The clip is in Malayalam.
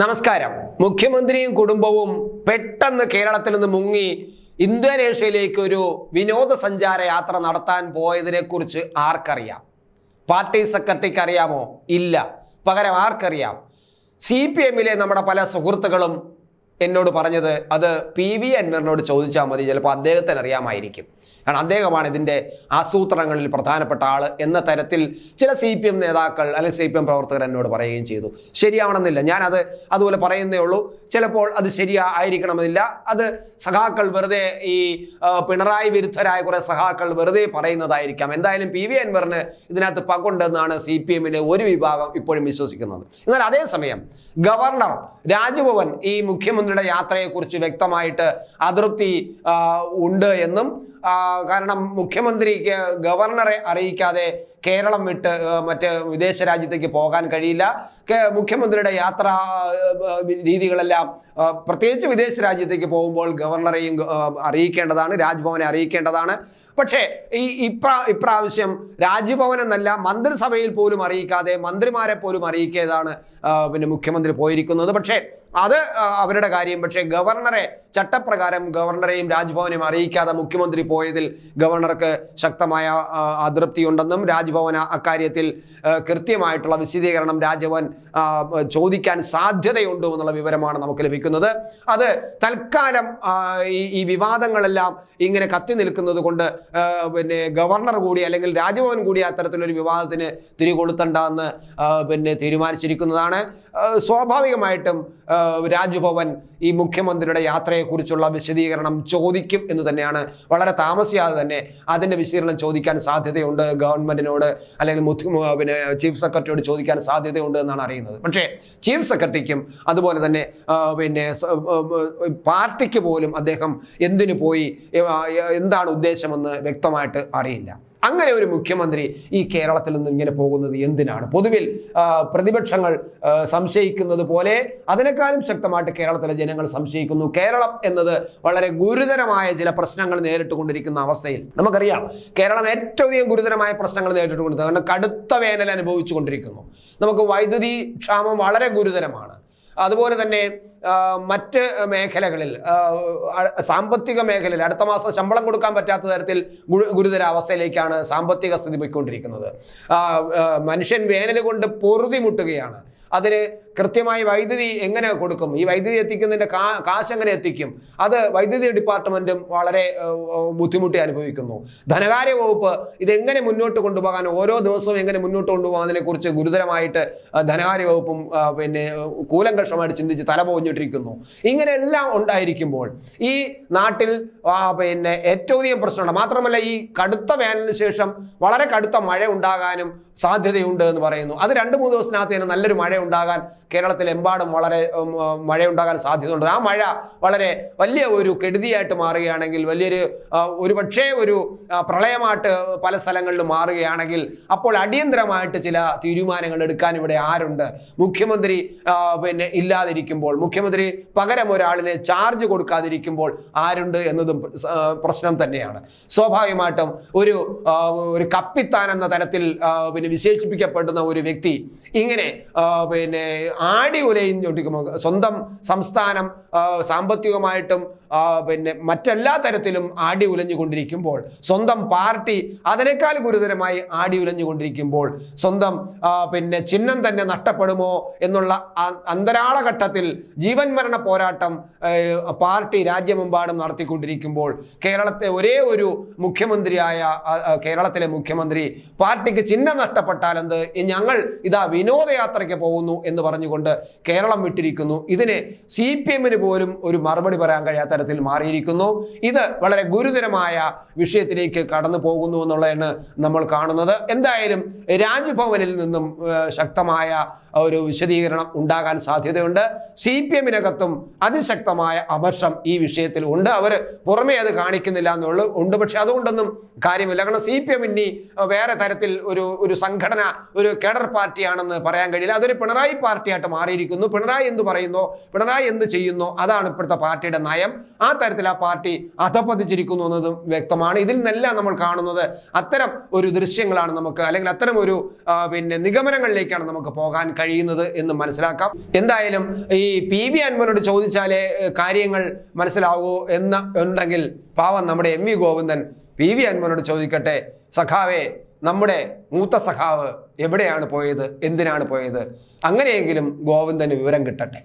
നമസ്കാരം. മുഖ്യമന്ത്രിയും കുടുംബവും പെട്ടെന്ന് കേരളത്തിൽ നിന്ന് മുങ്ങി ഇന്തോനേഷ്യയിലേക്ക് ഒരു വിനോദസഞ്ചാര യാത്ര നടത്താൻ പോയതിനെ കുറിച്ച് ആർക്കറിയാം? പാർട്ടി സെക്രട്ടറിക്ക് അറിയാമോ ഇല്ല. പകരം ആർക്കറിയാം? സി പി എമ്മിലെ നമ്മുടെ പല സുഹൃത്തുക്കളും എന്നോട് പറഞ്ഞത് അത് പി വി അൻവറിനോട് ചോദിച്ചാൽ മതി ചിലപ്പോൾ അദ്ദേഹത്തിന് അറിയാമായിരിക്കും. കാരണം അദ്ദേഹമാണ് ഇതിന്റെ ആസൂത്രണങ്ങളിൽ പ്രധാനപ്പെട്ട ആൾ എന്ന തരത്തിൽ ചില സി പി എം നേതാക്കൾ അല്ലെങ്കിൽ സി പി എം പ്രവർത്തകർ എന്നോട് പറയുകയും ചെയ്തു. ശരിയാവണമെന്നില്ല. ഞാനത് അതുപോലെ പറയുന്നേ ഉള്ളൂ. ചിലപ്പോൾ അത് ശരിയായിരിക്കണമെന്നില്ല അത് സഖാക്കൾ വെറുതെ ഈ പിണറായി വിരുദ്ധരായ കുറേ സഖാക്കൾ വെറുതെ പറയുന്നതായിരിക്കാം. എന്തായാലും പി വി അൻവറിന് ഇതിനകത്ത് പങ്കുണ്ടെന്നാണ് സി പി എമ്മിലെ ഒരു വിഭാഗം ഇപ്പോഴും വിശ്വസിക്കുന്നത്. എന്നാൽ അതേസമയം ഗവർണർ രാജ്ഭവൻ ഈ മുഖ്യമന്ത്രിയുടെ യാത്രയെക്കുറിച്ച് വ്യക്തമായിട്ട് അതൃപ്തി ഉണ്ട് എന്നും കാരണം മുഖ്യമന്ത്രിക്ക് ഗവർണറെ അറിയിക്കാതെ കേരളം വിട്ട് മറ്റ് വിദേശ രാജ്യത്തേക്ക് പോകാൻ കഴിയില്ല. മുഖ്യമന്ത്രിയുടെ യാത്രാ രീതികളെല്ലാം പ്രത്യേകിച്ച് വിദേശ രാജ്യത്തേക്ക് പോകുമ്പോൾ ഗവർണറെയും അറിയിക്കേണ്ടതാണ് രാജ്ഭവനെ അറിയിക്കേണ്ടതാണ്. പക്ഷേ ഈ ഇപ്രാ ഇപ്രാവശ്യം രാജ്ഭവൻ എന്നല്ല മന്ത്രിസഭയിൽ പോലും അറിയിക്കാതെ മന്ത്രിമാരെ പോലും അറിയിക്കാതാണ് പിന്നെ മുഖ്യമന്ത്രി പോയിരിക്കുന്നത്. പക്ഷേ അത് അവരുടെ കാര്യം. പക്ഷേ ഗവർണറെ ചട്ടപ്രകാരം ഗവർണറെയും രാജ്ഭവനെയും അറിയിക്കാതെ മുഖ്യമന്ത്രി പോയതിൽ ഗവർണർക്ക് ശക്തമായ അതൃപ്തി ഉണ്ടെന്നും രാജ്ഭവൻ അക്കാര്യത്തിൽ കൃത്യമായിട്ടുള്ള വിശദീകരണം രാജ്ഭവൻ ചോദിക്കാൻ സാധ്യതയുണ്ടോ എന്നുള്ള വിവരമാണ് നമുക്ക് ലഭിക്കുന്നത്. അത് തൽക്കാലം ഈ വിവാദങ്ങളെല്ലാം ഇങ്ങനെ കത്തി നിൽക്കുന്നത് കൊണ്ട് പിന്നെ ഗവർണർ കൂടി അല്ലെങ്കിൽ രാജ്ഭവൻ കൂടി അത്തരത്തിലൊരു വിവാദത്തിന് തിരികൊളുത്തണ്ടെന്ന് പിന്നെ തീരുമാനിച്ചിരിക്കുന്നതാണ്. സ്വാഭാവികമായിട്ടും രാജ്ഭവൻ ഈ മുഖ്യമന്ത്രിയുടെ യാത്രയെക്കുറിച്ചുള്ള വിശദീകരണം ചോദിക്കും എന്ന് തന്നെയാണ്. വളരെ താമസിയാതെ തന്നെ അതിന്റെ വിശദീകരണം ചോദിക്കാൻ സാധ്യതയുണ്ട് ഗവൺമെന്റിനോട് അല്ലെങ്കിൽ പിന്നെ ചീഫ് സെക്രട്ടറിയോട് ചോദിക്കാൻ സാധ്യതയുണ്ട് എന്നാണ് അറിയുന്നത്. പക്ഷേ ചീഫ് സെക്രട്ടറിക്കും അതുപോലെ തന്നെ പിന്നെ പാർട്ടിക്ക് പോലും അദ്ദേഹം എന്തിനു പോയി എന്താണ് ഉദ്ദേശമെന്ന് വ്യക്തമായിട്ട് അറിയില്ല. അങ്ങനെ ഒരു മുഖ്യമന്ത്രി ഈ കേരളത്തിൽ നിന്ന് ഇങ്ങനെ പോകുന്നത് എന്തിനാണ്? പൊതുവിൽ പ്രതിപക്ഷങ്ങൾ സംശയിക്കുന്നത് പോലെ അതിനേക്കാളും ശക്തമായിട്ട് കേരളത്തിലെ ജനങ്ങൾ സംശയിക്കുന്നു. കേരളം എന്നത് വളരെ ഗുരുതരമായ ചില പ്രശ്നങ്ങൾ നേരിട്ട് കൊണ്ടിരിക്കുന്ന അവസ്ഥയിൽ. നമുക്കറിയാം കേരളം ഏറ്റവും അധികം ഗുരുതരമായ പ്രശ്നങ്ങൾ നേരിട്ടുകൊണ്ടിരിക്കുന്നത് കാരണം കടുത്ത വേനൽ അനുഭവിച്ചു കൊണ്ടിരിക്കുന്നു നമുക്ക് വൈദ്യുതി ക്ഷാമം വളരെ ഗുരുതരമാണ്. അതുപോലെ തന്നെ മറ്റ് മേഖലകളിൽ സാമ്പത്തിക മേഖലയിൽ അടുത്ത മാസം ശമ്പളം കൊടുക്കാൻ പറ്റാത്ത തരത്തിൽ ഗുരുതര അവസ്ഥയിലേക്കാണ് സാമ്പത്തിക സ്ഥിതി പോയിക്കൊണ്ടിരിക്കുന്നത്. മനുഷ്യൻ വേനൽ കൊണ്ട് പൊറുതി മുട്ടുകയാണ്. അതിന് കൃത്യമായി വൈദ്യുതി എങ്ങനെ കൊടുക്കും? ഈ വൈദ്യുതി എത്തിക്കുന്നതിന്റെ കാ കാശ് എങ്ങനെ എത്തിക്കും? അത് വൈദ്യുതി ഡിപ്പാർട്ട്മെന്റും വളരെ ബുദ്ധിമുട്ടി അനുഭവിക്കുന്നു. ധനകാര്യ വകുപ്പ് ഇതെങ്ങനെ മുന്നോട്ട് കൊണ്ടുപോകാൻ ഓരോ ദിവസവും എങ്ങനെ മുന്നോട്ട് കൊണ്ടുപോകാൻ അതിനെക്കുറിച്ച് ഗുരുതരമായിട്ട് ധനകാര്യ വകുപ്പും പിന്നെ കൂലങ്കഷമായിട്ട് ചിന്തിച്ച് തല പോഞ്ഞിട്ടിരിക്കുന്നു ഇങ്ങനെയെല്ലാം ഉണ്ടായിരിക്കുമ്പോൾ ഈ നാട്ടിൽ പിന്നെ ഏറ്റവും അധികം പ്രശ്നമുണ്ട്. മാത്രമല്ല ഈ കടുത്ത വേനലിന് ശേഷം വളരെ കടുത്ത മഴ ഉണ്ടാകാനും സാധ്യതയുണ്ട് എന്ന് പറയുന്നു. അത് രണ്ട് മൂന്ന് ദിവസത്തിനകത്ത് തന്നെ നല്ലൊരു മഴ ഉണ്ടാകാൻ കേരളത്തിലെമ്പാടും വളരെ മഴ ഉണ്ടാകാൻ സാധ്യതയുണ്ട്. ആ മഴ വളരെ വലിയ ഒരു കെടുതിയായിട്ട് മാറുകയാണെങ്കിൽ വലിയൊരു ഒരു പക്ഷേ ഒരു പ്രളയമായിട്ട് പല സ്ഥലങ്ങളിലും മാറുകയാണെങ്കിൽ അപ്പോൾ അടിയന്തരമായിട്ട് ചില തീരുമാനങ്ങൾ എടുക്കാൻ ഇവിടെ ആരുണ്ട്? മുഖ്യമന്ത്രി പിന്നെ ഇല്ലാതിരിക്കുമ്പോൾ മുഖ്യമന്ത്രി പകരം ഒരാളിനെ ചാർജ് കൊടുക്കാതിരിക്കുമ്പോൾ ആരുണ്ട് എന്നതും പ്രശ്നം തന്നെയാണ്. സ്വാഭാവികമായിട്ടും ഒരു ഒരു കപ്പിത്താൻ എന്ന തരത്തിൽ പിന്നെ വിശേഷിപ്പിക്കപ്പെടുന്ന ഒരു വ്യക്തി ഇങ്ങനെ പിന്നെ ആടി ഉലയിഞ്ഞൊണ്ടിരിക്കുമ്പോൾ സ്വന്തം സംസ്ഥാനം സാമ്പത്തികമായിട്ടും പിന്നെ മറ്റെല്ലാ തരത്തിലും ആടി ഉലഞ്ഞുകൊണ്ടിരിക്കുമ്പോൾ സ്വന്തം പാർട്ടി അതിനേക്കാൾ ഗുരുതരമായി ആടി ഉലഞ്ഞുകൊണ്ടിരിക്കുമ്പോൾ സ്വന്തം പിന്നെ ചിഹ്നം തന്നെ നഷ്ടപ്പെടുമോ എന്നുള്ള അന്തരാളഘട്ടത്തിൽ അന്തരാള ഘട്ടത്തിൽ ജീവൻ മരണ പോരാട്ടം പാർട്ടി രാജ്യമെമ്പാടും നടത്തിക്കൊണ്ടിരിക്കുമ്പോൾ കേരളത്തെ ഒരേ ഒരു മുഖ്യമന്ത്രിയായ കേരളത്തിലെ മുഖ്യമന്ത്രി പാർട്ടിക്ക് ചിഹ്നം നഷ്ടപ്പെട്ടാൽ എന്ത്? ഞങ്ങൾ ഇതാ വിനോദയാത്രയ്ക്ക് പോകുന്നു എന്ന് പറഞ്ഞുകൊണ്ട് കേരളം വിട്ടിരിക്കുന്നു. ഇതിനെ സി പി എമ്മിന് പോലും ഒരു മറുപടി പറയാൻ കഴിയാത്ത തരത്തിൽ മാറിയിരിക്കുന്നു. ഇത് വളരെ ഗുരുതരമായ വിഷയത്തിലേക്ക് കടന്നു പോകുന്നു എന്നുള്ളതാണ് നമ്മൾ കാണുന്നത്. എന്തായാലും രാജ്ഭവനിൽ നിന്നും ശക്തമായ ഒരു വിശദീകരണം ഉണ്ടാകാൻ സാധ്യതയുണ്ട്. സി പി എമ്മിനകത്തും അതിശക്തമായ അപക്ഷം ഈ വിഷയത്തിൽ ഉണ്ട്. അവർ പുറമേ അത് കാണിക്കുന്നില്ല എന്നുള്ളത് ഉണ്ട്. പക്ഷെ അതുകൊണ്ടൊന്നും കാര്യമില്ല. കാരണം സി പി എം ഇനി വേറെ തരത്തിൽ ഒരു ഒരു സംഘടന ഒരു കേഡർ പാർട്ടിയാണെന്ന് പറയാൻ കഴിയില്ല. അതൊരു പിണറായി പാർട്ടിയായിട്ട് മാറിയിരിക്കുന്നു. പിണറായി എന്ത് പറയുന്നു? പിണറായി എന്ത് ചെയ്യുന്നു? അതാണ് ഇപ്പോഴത്തെ പാർട്ടിയുടെ നയം. ആ തരത്തിൽ ആ പാർട്ടി അധപ്പതിച്ചിരിക്കുന്നു എന്നതും വ്യക്തമാണ്. ഇതിൽ നിന്നെല്ലാം നമ്മൾ കാണുന്നത് അത്തരം ഒരു ദൃശ്യങ്ങളാണ് നമുക്ക് അല്ലെങ്കിൽ അത്തരം ഒരു പിന്നെ നിഗമനങ്ങളിലേക്കാണ് നമുക്ക് പോകാൻ കഴിയുന്നത് എന്ന് മനസ്സിലാക്കാം. എന്തായാലും ഈ പി വി അൻവറിനോട് ചോദിച്ചാലേ കാര്യങ്ങൾ മനസ്സിലാവൂ എന്ന് ഉണ്ടെങ്കിൽ പാവം നമ്മുടെ M V Govindan P V അൻവറിനോട് ചോദിക്കട്ടെ സഖാവേ നമ്മുടെ മൂത്ത സഖാവ് എവിടെയാണ് പോയത്? എന്തിനാണ് പോയത്? അങ്ങനെയെങ്കിലും ഗോവിന്ദന് വിവരം കിട്ടട്ടെ.